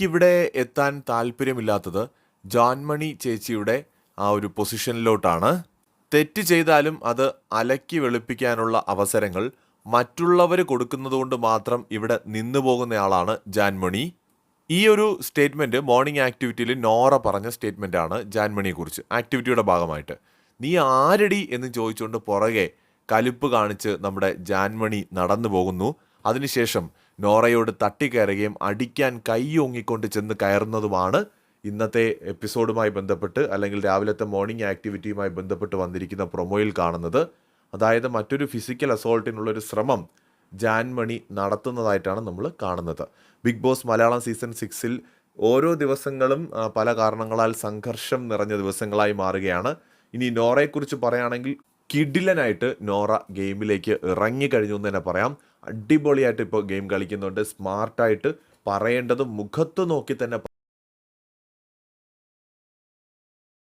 എനിക്കിവിടെ എത്താൻ താല്പര്യമില്ലാത്തത് ജോൺമണി ചേച്ചിയുടെ ആ ഒരു പൊസിഷനിലോട്ടാണ്. തെറ്റ് ചെയ്താലും അത് അലക്കി വെളുപ്പിക്കാനുള്ള അവസരങ്ങൾ മറ്റുള്ളവർ കൊടുക്കുന്നതുകൊണ്ട് മാത്രം ഇവിടെ നിന്നു പോകുന്നയാളാണ് ജാൻമണി. ഈ ഒരു സ്റ്റേറ്റ്മെന്റ് മോർണിംഗ് ആക്ടിവിറ്റിയിൽ നോറ പറഞ്ഞ സ്റ്റേറ്റ്മെന്റ് ആണ് ജാൻമണിയെക്കുറിച്ച് ആക്ടിവിറ്റിയുടെ ഭാഗമായിട്ട്. നീ ആരടി എന്ന് ചോദിച്ചുകൊണ്ട് പുറകെ കലിപ്പ് കാണിച്ച് നമ്മുടെ ജാൻമണി നടന്നു പോകുന്നു. അതിനുശേഷം നോറയോട് തട്ടിക്കയറുകയും അടിക്കാൻ കൈ ഓങ്ങിക്കൊണ്ട് ചെന്ന് കയറുന്നതുമാണ് ഇന്നത്തെ എപ്പിസോഡുമായി ബന്ധപ്പെട്ട് അല്ലെങ്കിൽ രാവിലത്തെ മോർണിംഗ് ആക്ടിവിറ്റിയുമായി ബന്ധപ്പെട്ട് വന്നിരിക്കുന്ന പ്രൊമോയിൽ കാണുന്നത്. അതായത് മറ്റൊരു ഫിസിക്കൽ അസോൾട്ടിനുള്ള ഒരു ശ്രമം ജാൻമണി നടത്തുന്നതായിട്ടാണ് നമ്മൾ കാണുന്നത്. ബിഗ് ബോസ് മലയാളം സീസൺ സിക്സിൽ ഓരോ ദിവസങ്ങളും പല കാരണങ്ങളാൽ സംഘർഷം നിറഞ്ഞ ദിവസങ്ങളായി മാറുകയാണ്. ഇനി നോറയെക്കുറിച്ച് പറയുകയാണെങ്കിൽ കിഡിലനായിട്ട് നോറ ഗെയിമിലേക്ക് ഇറങ്ങിക്കഴിഞ്ഞു എന്ന് തന്നെ പറയാം. അടിപൊളിയായിട്ട് ഇപ്പോൾ ഗെയിം കളിക്കുന്നുണ്ട്. സ്മാർട്ടായിട്ട് പറയേണ്ടത് മുഖത്ത് നോക്കി തന്നെ